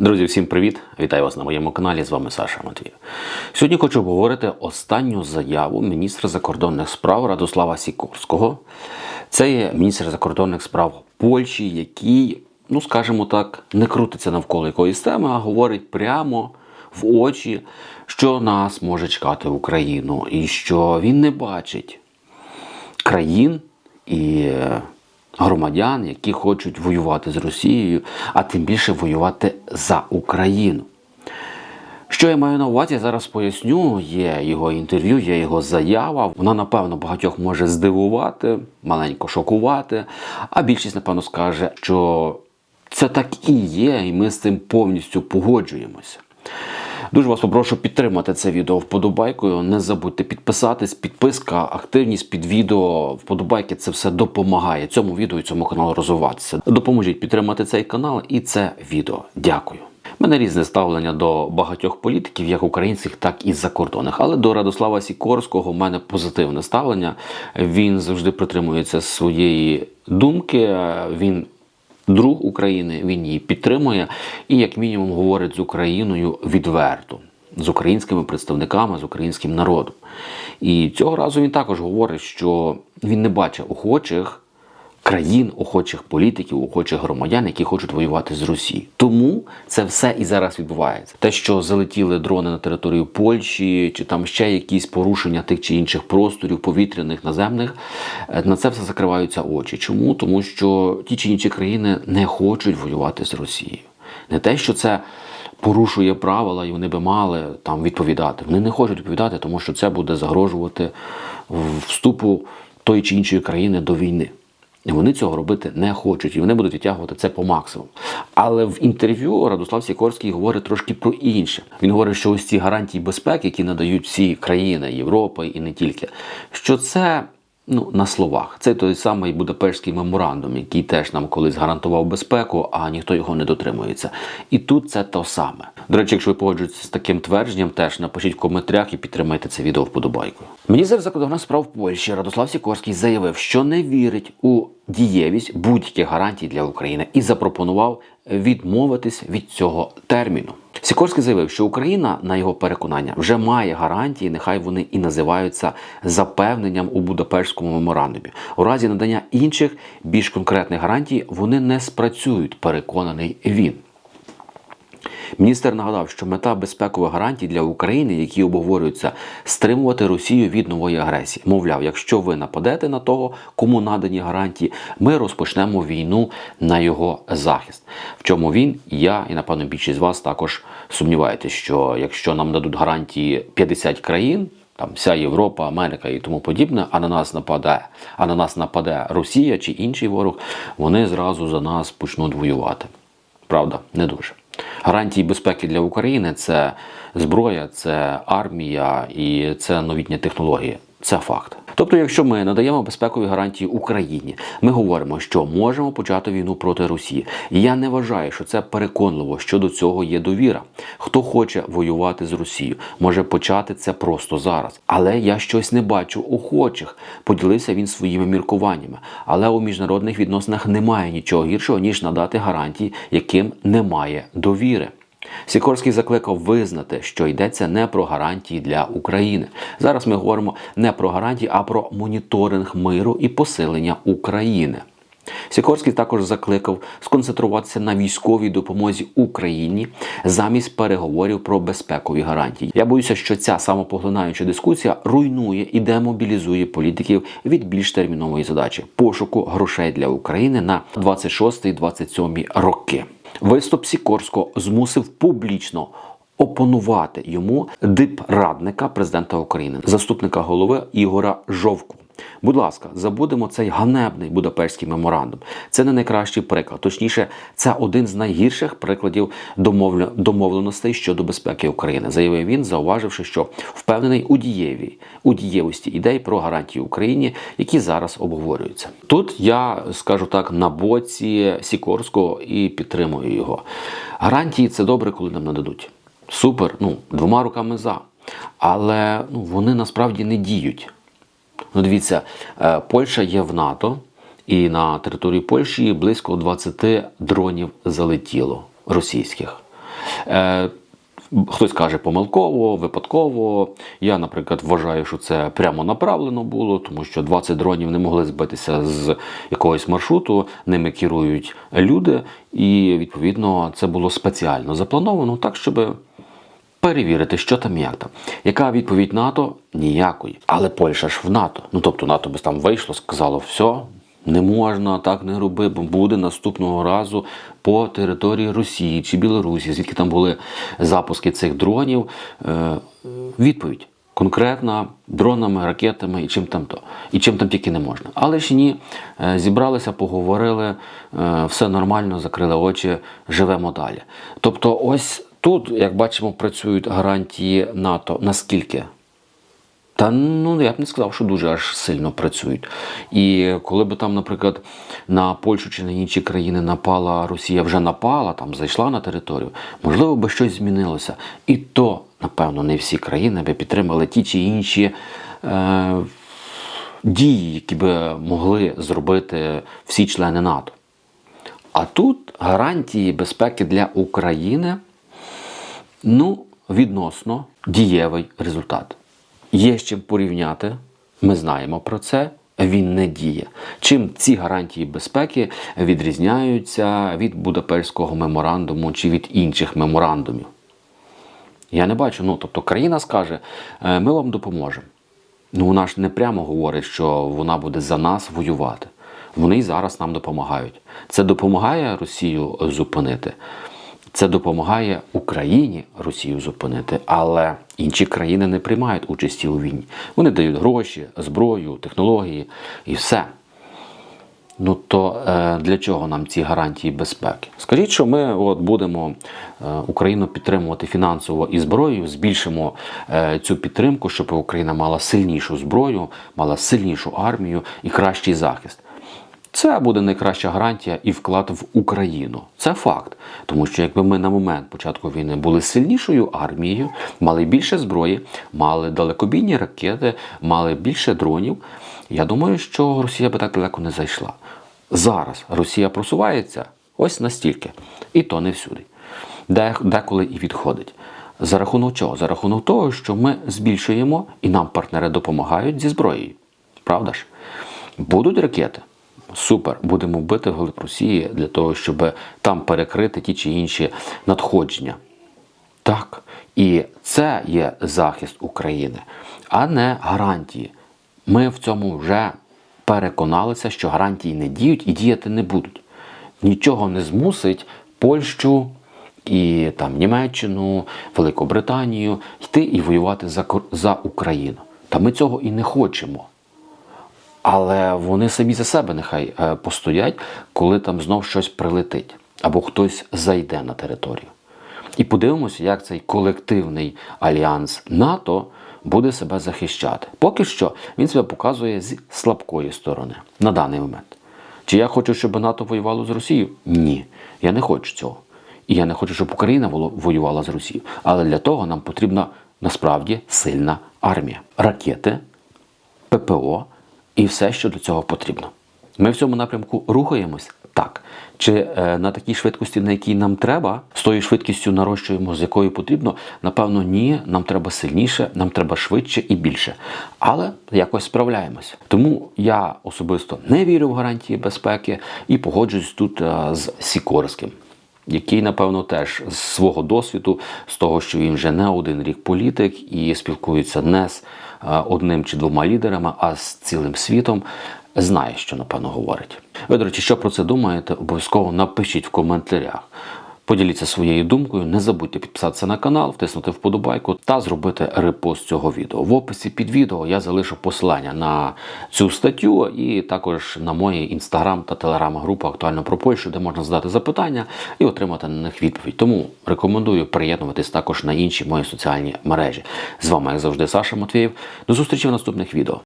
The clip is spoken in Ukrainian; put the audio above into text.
Друзі, всім привіт! Вітаю вас на моєму каналі. З вами Саша Матвій. Сьогодні хочу обговорити останню заяву міністра закордонних справ Радослава Сікорського. Це є міністр закордонних справ Польщі, який, ну скажімо так, не крутиться навколо якоїсь теми, а говорить прямо в очі, що нас може чекати Україну, і що він не бачить країн і громадян, які хочуть воювати з Росією, а тим більше воювати за Україну. Що я маю на увазі, зараз поясню. Є його інтерв'ю, є його заява. Вона, напевно, багатьох може здивувати, маленько шокувати. А більшість, напевно, скаже, що це так і є, і ми з цим повністю погоджуємося. Дуже вас попрошу підтримати це відео вподобайкою. Не забудьте підписатись, підписка, активність під відео, вподобайки це все допомагає цьому відео і цьому каналу розвиватися. Допоможіть підтримати цей канал і це відео. Дякую. Мене різне ставлення до багатьох політиків, як українських, так і закордонних. Але до Радослава Сікорського в мене позитивне ставлення. Він завжди притримується своєї думки. Він друг України, він її підтримує і, як мінімум, говорить з Україною відверто, з українськими представниками, з українським народом. І цього разу він також говорить, що він не бачить охочих країн, охочих політиків, охочих громадян, які хочуть воювати з Росією. Тому це все і зараз відбувається. Те, що залетіли дрони на територію Польщі, чи там ще якісь порушення тих чи інших просторів, повітряних, наземних, е, на це все закриваються очі. Чому? Тому що ті чи інші країни не хочуть воювати з Росією. Не те, що це. Порушує правила, і вони би мали там відповідати. Вони не хочуть відповідати, тому що це буде загрожувати вступу тої чи іншої країни до війни. І вони цього робити не хочуть, і вони будуть витягувати це по максимуму. Але в інтерв'ю Радослав Сікорський говорить трошки про інше. Він говорить, що ось ці гарантії безпеки, які надають всі країни Європи і не тільки, що це ну, на словах. Це той самий Будапештський меморандум, який теж нам колись гарантував безпеку, а ніхто його не дотримується. І тут це то саме. До речі, якщо ви погоджуєтеся з таким твердженням, теж напишіть в коментарях і підтримайте це відео вподобайкою. Міністр закордонних справ Польщі Радослав Сікорський заявив, що не вірить у дієвість будь-яких гарантій для України і запропонував відмовитись від цього терміну. Сікорський заявив, що Україна, на його переконання, вже має гарантії, нехай вони і називаються запевненням у Будапештському меморандумі. У разі надання інших більш конкретних гарантій вони не спрацюють. Переконаний він. Міністр нагадав, що мета безпекових гарантій для України, які обговорюються, стримувати Росію від нової агресії. Мовляв, якщо ви нападете на того, кому надані гарантії, ми розпочнемо війну на його захист. В чому він, я і напевно більшість з вас також сумніваєтесь, що якщо нам дадуть гарантії 50 країн. Там вся Європа, Америка і тому подібне, а на нас нападе, а на нас нападе Росія чи інший ворог, вони зразу за нас почнуть воювати. Правда, не дуже. Гарантії безпеки для України це зброя, це армія і це новітні технології. Це факт. Тобто, якщо ми надаємо безпекові гарантії Україні, ми говоримо, що можемо почати війну проти Росії. І я не вважаю, що це переконливо, що до цього є довіра. Хто хоче воювати з Росією, може почати це просто зараз. Але я щось не бачу охочих. Поділився він своїми міркуваннями. Але у міжнародних відносинах немає нічого гіршого ніж надати гарантії, яким немає довіри. Сікорський закликав визнати, що йдеться не про гарантії для України. Зараз ми говоримо не про гарантії, а про моніторинг миру і посилення України. Сікорський також закликав сконцентруватися на військовій допомозі Україні замість переговорів про безпекові гарантії. Я боюся, що ця самопоглинаюча дискусія руйнує і демобілізує політиків від більш термінової задачі пошуку грошей для України на 26-27 роки. Виступ Сікорського змусив публічно опонувати йому дипрадника президента України, заступника голови Ігора Жовку. Будь ласка, забудемо цей ганебний Будапештський меморандум. Це не найкращий приклад. Точніше, це один з найгірших прикладів домовленостей щодо безпеки України, заявив він, зауваживши, що впевнений у дієві у дієвості ідей про гарантії Україні, які зараз обговорюються. Тут я скажу так на боці Сікорського і підтримую його. Гарантії це добре, коли нам нададуть. Супер, ну двома руками за. Але ну, вони насправді не діють. Ну, дивіться, е, Польща є в НАТО, і на території Польщі близько 20 дронів залетіло російських. Е, Хтось каже помилково, випадково. Я, наприклад, вважаю, що це прямо направлено було, тому що 20 дронів не могли збитися з якогось маршруту, ними керують люди, і відповідно це було спеціально заплановано так, щоб перевірити, що там як там. Яка відповідь НАТО? Ніякої. Але Польща ж в НАТО. Ну тобто НАТО би там вийшло, сказало, все. Не можна так не роби, бо буде наступного разу по території Росії чи Білорусі, звідки там були запуски цих дронів. Е, Відповідь конкретна дронами, ракетами і чим там то, і чим там тільки не можна. Але ж ні, е, зібралися, поговорили, е, все нормально, закрили очі, живемо далі. Тобто, ось тут, як бачимо, працюють гарантії НАТО. Наскільки? Та ну я б не сказав, що дуже аж сильно працюють. І коли б там, наприклад, на Польщу чи на інші країни напала Росія, вже напала, там зайшла на територію, можливо, би щось змінилося. І то, напевно, не всі країни би підтримали ті чи інші е, дії, які би могли зробити всі члени НАТО. А тут гарантії безпеки для України ну, відносно дієвий результат. Є з чим порівняти, ми знаємо про це. Він не діє. Чим ці гарантії безпеки відрізняються від Будапештського меморандуму чи від інших меморандумів? Я не бачу. Ну, тобто, країна скаже, «Е, ми вам допоможемо. Ну, вона ж не прямо говорить, що вона буде за нас воювати. Вони й зараз нам допомагають. Це допомагає Росію зупинити. Це допомагає Україні Росію зупинити, але інші країни не приймають участі у війні. Вони дають гроші, зброю, технології і все. Ну то е, для чого нам ці гарантії безпеки? Скажіть, що ми от будемо е, Україну підтримувати фінансово і зброєю, збільшимо е, цю підтримку, щоб Україна мала сильнішу зброю, мала сильнішу армію і кращий захист. Це буде найкраща гарантія і вклад в Україну. Це факт. Тому що якби ми на момент початку війни були сильнішою армією, мали більше зброї, мали далекобійні ракети, мали більше дронів, я думаю, що Росія би так далеко не зайшла. Зараз Росія просувається ось настільки, і то не всюди. Деколи і відходить. За рахунок чого? За рахунок того, що ми збільшуємо і нам партнери допомагають зі зброєю. Правда ж? Будуть ракети. Супер, будемо бити вглиб Росії для того, щоб там перекрити ті чи інші надходження. Так. І це є захист України, а не гарантії. Ми в цьому вже переконалися, що гарантії не діють і діяти не будуть. Нічого не змусить Польщу і там Німеччину, Великобританію йти і воювати за, за Україну. Та ми цього і не хочемо. Але вони самі за себе нехай е, постоять, коли там знов щось прилетить або хтось зайде на територію. І подивимося, як цей колективний альянс НАТО буде себе захищати. Поки що він себе показує з слабкої сторони на даний момент. Чи я хочу, щоб НАТО воювало з Росією? Ні, я не хочу цього. І я не хочу, щоб Україна воювала з Росією. Але для того нам потрібна насправді сильна армія, ракети, ППО і все, що до цього потрібно. Ми в цьому напрямку рухаємось так. Чи е, на такій швидкості, на якій нам треба, з тою швидкістю нарощуємо, з якою потрібно? Напевно, ні. Нам треба сильніше, нам треба швидше і більше. Але якось справляємось. Тому я особисто не вірю в гарантії безпеки і погоджуюсь тут е, з Сікорським який, напевно, теж з свого досвіду, з того, що він вже не один рік політик і спілкується не з одним чи двома лідерами, а з цілим світом, знає, що напевно говорить. Ви, до речі, що про це думаєте? Обов'язково напишіть в коментарях. Поділіться своєю думкою, не забудьте підписатися на канал, втиснути вподобайку та зробити репост цього відео. В описі під відео я залишу посилання на цю статтю і також на мої інстаграм та телеграм-групи актуально про Польщу, де можна задати запитання і отримати на них відповідь. Тому рекомендую приєднуватись також на інші мої соціальні мережі. З вами, як завжди, Саша Матвієв. До зустрічі в наступних відео.